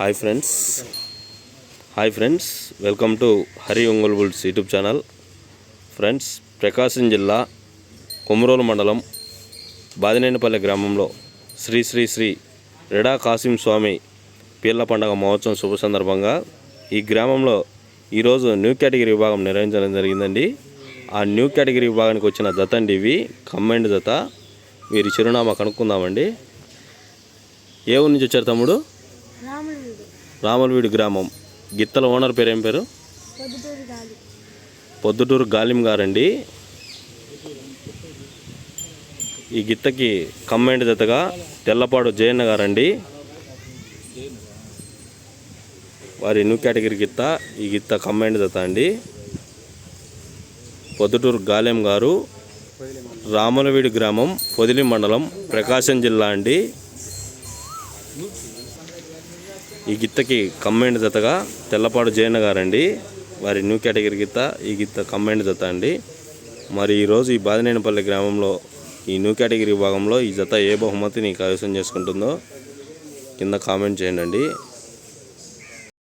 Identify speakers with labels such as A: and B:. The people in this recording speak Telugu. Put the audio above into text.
A: Hi friends hi friends welcome to Hari Ongole bulls YouTube channel friends Prakasam జిల్లా కొమరోలు మండలం బాదినేనిపల్లి గ్రామంలో శ్రీ శ్రీ శ్రీ రెడా కాసిం స్వామి పీర్ల పండగ మహోత్సవం శుభ సందర్భంగా ఈ గ్రామంలో ఈరోజు న్యూ కేటగిరీ విభాగం నిర్వహించడం జరిగిందండి. ఆ న్యూ కేటగిరీ విభాగానికి వచ్చిన జత అండి ఇవి. కమ్మైండ్ జత. వీరి చిరునామా కనుక్కుందామండి. ఏ ఊరి నుంచి వచ్చారు తమ్ముడు? రామలవీడు గ్రామం. గిత్తల ఓనర్ పేరు ఏం పేరు? పొద్దుటూరు గాలి. గారండి. ఈ గిత్తకి కమ్మైండ్ జతగా తెల్లపాడు జయన్న గారండి. వారి న్యూ కేటగిరీ గిత్త ఈ గిత్త కమ్మైండ్ జత అండి. పొద్దుటూరు గాలెం గారు రామలవీడు గ్రామం పొదిలి మండలం ప్రకాశం జిల్లా అండి. ఈ గిత్తకి కమ్మెండ్ జతగా తెల్లపాడు జయన్న గారండి. వారి న్యూ కేటగిరీ గిత్త ఈ గిత్త కమ్మెండ్ జత అండి. మరి ఈరోజు ఈ బాదినేనిపల్లి గ్రామంలో ఈ న్యూ కేటగిరీ విభాగంలో ఈ జత ఏ బహుమతిని కైవసం చేసుకుంటుందో కింద కామెంట్ చేయండి